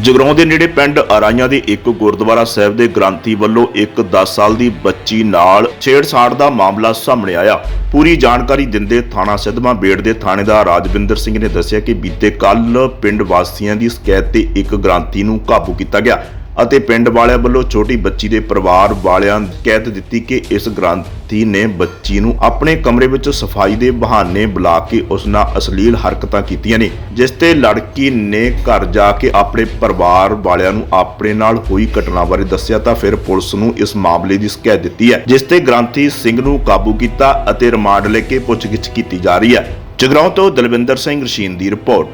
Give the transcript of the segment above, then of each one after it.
ਜਗਰਾਉਂ ਦੇ ਨੇੜੇ ਪਿੰਡ ਅਰਾਈਆਂ ਦੇ ਇੱਕ ਗੁਰਦੁਆਰਾ ਸਾਹਿਬ ਦੇ ਗ੍ਰੰਥੀ ਵੱਲੋਂ ਇੱਕ 10 ਸਾਲ ਦੀ ਬੱਚੀ ਨਾਲ ਛੇੜਛਾੜ ਦਾ ਮਾਮਲਾ ਸਾਹਮਣੇ ਆਇਆ। ਪੂਰੀ ਜਾਣਕਾਰੀ ਦਿੰਦੇ ਥਾਣਾ ਸਿੱਧਵਾਂ ਬੇੜ ਦੇ ਥਾਣੇਦਾਰ ਰਾਜਵਿੰਦਰ ਸਿੰਘ ਨੇ ਦੱਸਿਆ ਕਿ ਬੀਤੇ ਕੱਲ ਪਿੰਡ ਵਾਸੀਆਂ ਦੀ ਸ਼ਿਕਾਇਤ ਤੇ ਇੱਕ ਗ੍ਰੰਥੀ ਨੂੰ ਕਾਬੂ ਕੀਤਾ ਗਿਆ। ਅਤੇ ਪਿੰਡ ਵਾਲਿਆਂ ਵੱਲੋਂ ਛੋਟੀ ਬੱਚੀ ਦੇ ਪਰਿਵਾਰ ਵਾਲਿਆਂ ਨੇ ਕਹਿਤ ਦਿੱਤੀ ਕਿ ਇਸ ਗ੍ਰੰਥੀ ਨੇ ਬੱਚੀ ਨੂੰ ਆਪਣੇ ਕਮਰੇ ਵਿੱਚ ਸਫ਼ਾਈ ਦੇ ਬਹਾਨੇ ਬੁਲਾ ਕੇ ਉਸ ਨਾਲ ਅਸ਼ਲੀਲ ਹਰਕਤਾਂ ਕੀਤੀਆਂ ਨੇ, ਜਿਸ ਤੇ ਲੜਕੀ ਨੇ ਘਰ ਜਾ ਕੇ ਆਪਣੇ ਪਰਿਵਾਰ ਵਾਲਿਆਂ ਨੂੰ ਆਪਣੇ ਨਾਲ ਹੋਈ ਘਟਨਾ ਬਾਰੇ ਦੱਸਿਆ ਤਾਂ ਫਿਰ ਪੁਲਿਸ ਨੂੰ ਇਸ ਮਾਮਲੇ ਦੀ ਸ਼ਿਕਾਇਤ ਦਿੱਤੀ ਹੈ, ਜਿਸ ਤੇ ਗ੍ਰੰਥੀ ਸਿੰਘ ਨੂੰ ਕਾਬੂ ਕੀਤਾ ਅਤੇ ਰਿਮਾਂਡ ਲੈ ਕੇ ਪੁੱਛਗਿੱਛ ਕੀਤੀ ਜਾ ਰਹੀ ਹੈ। ਜਗਰਾਉਂ ਤੋਂ ਦਲਵਿੰਦਰ ਸਿੰਘ ਰਸ਼ੀਨ ਦੀ ਰਿਪੋਰਟ।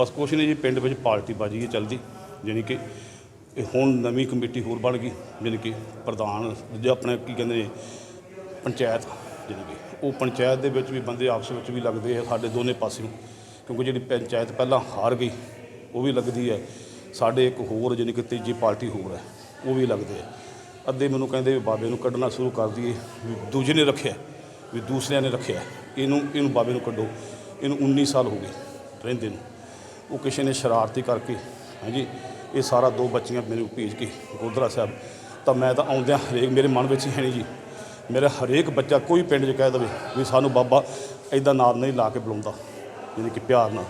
ਬਸ ਕੁਛ ਨਹੀਂ ਜੀ, ਪਿੰਡ ਵਿੱਚ ਪਾਰਟੀ ਬਾਜੀ ਹੈ, ਚੱਲਦੀ। ਜਾਣੀ ਕਿ ਇਹ ਹੁਣ ਨਵੀਂ ਕਮੇਟੀ ਹੋਰ ਬਣ ਗਈ, ਜਾਣੀ ਕਿ ਪ੍ਰਧਾਨ ਜੋ ਆਪਣੇ ਕੀ ਕਹਿੰਦੇ ਨੇ, ਪੰਚਾਇਤ, ਜਾਣੀ ਕਿ ਉਹ ਪੰਚਾਇਤ ਦੇ ਵਿੱਚ ਵੀ ਬੰਦੇ ਆਪਸ ਵਿੱਚ ਵੀ ਲੱਗਦੇ ਆ ਸਾਡੇ ਦੋਨੇ ਪਾਸੇ ਨੂੰ ਕਿਉਂਕਿ ਜਿਹੜੀ ਪੰਚਾਇਤ ਪਹਿਲਾਂ ਹਾਰ ਗਈ, ਉਹ ਵੀ ਲੱਗਦੀ ਹੈ। ਸਾਡੇ ਇੱਕ ਹੋਰ, ਜਾਣੀ ਕਿ ਤੀਜੀ ਪਾਰਟੀ ਹੋਰ ਹੈ, ਉਹ ਵੀ ਲੱਗਦੇ ਆ। ਅੱਧੇ ਮੈਨੂੰ ਕਹਿੰਦੇ ਵੀ ਬਾਬੇ ਨੂੰ ਕੱਢਣਾ ਸ਼ੁਰੂ ਕਰ ਦਈਏ, ਵੀ ਦੂਜੇ ਨੇ ਰੱਖਿਆ, ਵੀ ਦੂਸਰਿਆਂ ਨੇ ਰੱਖਿਆ। ਇਹਨੂੰ ਇਹਨੂੰ ਬਾਬੇ ਨੂੰ ਕੱਢੋ। ਇਹਨੂੰ 19 ਸਾਲ ਹੋ ਗਏ ਰਹਿੰਦੇ ਨੂੰ। ਉਹ ਕਿਸੇ ਨੇ ਸ਼ਰਾਰਤੀ ਕਰਕੇ ਹਾਂਜੀ ਇਹ ਸਾਰਾ ਦੋ ਬੱਚੀਆਂ ਮੈਨੂੰ ਭੇਜ ਕੇ ਗੁਰਦੁਆਰਾ ਸਾਹਿਬ ਤਾਂ ਮੈਂ ਤਾਂ ਆਉਂਦਿਆਂ ਹਰੇਕ ਮੇਰੇ ਮਨ ਵਿੱਚ ਹੀ ਹੈ ਨਹੀਂ ਜੀ। ਮੇਰਾ ਹਰੇਕ ਬੱਚਾ ਕੋਈ ਪਿੰਡ 'ਚ ਕਹਿ ਦੇਵੇ ਵੀ ਸਾਨੂੰ ਬਾਬਾ ਐਦਾਂ ਨਾਮ ਨਹੀਂ ਲਾ ਕੇ ਬੁਲਾਉਂਦਾ ਯਾਨੀ ਕਿ ਪਿਆਰ ਨਾਲ।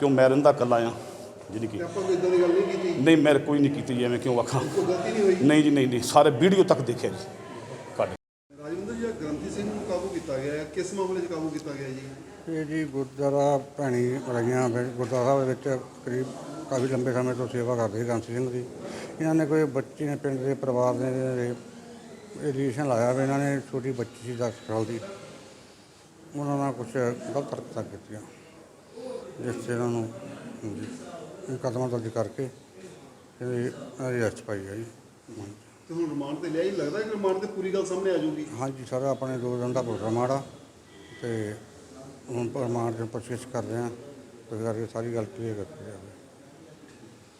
ਕਿਉਂ ਮੈਂ ਰਹਿੰਦਾ ਇਕੱਲਾ ਆ ਯਾਨੀ ਕਿ ਆਪਾਂ ਕੋਈ ਇਦਾਂ ਦੀ ਗੱਲ ਨਹੀਂ ਕੀਤੀ? ਨਹੀਂ ਮੇਰੇ ਕੋਈ ਨਹੀਂ ਕੀਤੀ ਐਵੇਂ ਕਿਉਂ ਆਖਾਂ? ਕੋਈ ਗਲਤੀ ਨਹੀਂ ਹੋਈ? ਨਹੀਂ ਜੀ ਨਹੀਂ ਨਹੀਂ ਸਾਰੇ ਵੀਡੀਓ ਤੱਕ ਦੇਖਿਆ ਜੀ ਕੱਢ ਰਾਜਵਿੰਦਰ ਜੀ ਆਹ ਗ੍ਰੰਥੀ ਸਿੰਘ ਨੂੰ ਕਾਬੂ ਕੀਤਾ ਗਿਆ ਹੈ ਕਿਸ ਮਾਮਲੇ 'ਚ ਕਾਬੂ ਕੀਤਾ ਗਿਆ ਜੀ? ਇਹ ਜੀ ਗੁਰਦੁਆਰਾ ਭੈਣੀ ਰਹੀਆਂ ਗੁਰਦੁਆਰਾ ਸਾਹਿਬ ਦੇ ਵਿੱਚ ਕਰੀਬ ਕਾਫੀ ਲੰਬੇ ਸਮੇਂ ਤੋਂ ਸੇਵਾ ਕਰਦੇ ਸੀ ਗੰਸੀ ਸਿੰਘ ਜੀ ਇਹਨਾਂ ਨੇ ਕੋਈ ਬੱਚੀ ਨੇ ਪਿੰਡ ਦੇ ਪਰਿਵਾਰ ਨੇ ਰਜਿਸਟ੍ਰੇਸ਼ਨ ਲਾਇਆ ਵੀ ਇਹਨਾਂ ਨੇ ਛੋਟੀ ਬੱਚੀ ਸੀ 10 ਸਾਲ ਦੀ। ਉਹਨਾਂ ਨਾਲ ਕੁਝ ਗਲਤ ਹਰਕਤਾਂ ਕੀਤੀਆਂ ਜਿਸ 'ਚ ਇਹਨਾਂ ਨੂੰ ਕਦਮਾਂ ਦਰਜ ਕਰਕੇ ਇਹ ਅਰੈਸਟ ਪਾਈ ਹਾਂਜੀ। ਤੇ ਹੁਣ ਰਿਮਾਂਡ ਤੇ ਲਿਆ ਹੀ ਲੱਗਦਾ ਕਿ ਰਿਮਾਂਡ ਤੇ ਪੂਰੀ ਗੱਲ ਸਾਹਮਣੇ ਆ ਜਾਊਗੀ। ਹਾਂਜੀ ਸਰ ਆਪਣੇ ਦੋ ਦਿਨ ਦਾ ਪ੍ਰੋਗਰਾਮ ਆੜਾ ਤੇ ਹੁਣ ਪ੍ਰਮਾਣ ਦੇ ਪੁੱਛਗਿੱਛ ਕਰ ਰਹੇ ਹਾਂ। ਤੇ ਕਰਕੇ ਸਾਰੀ ਗੱਲ ਕਲੀਅਰ ਕੀਤੀ ਜਾਵੇ।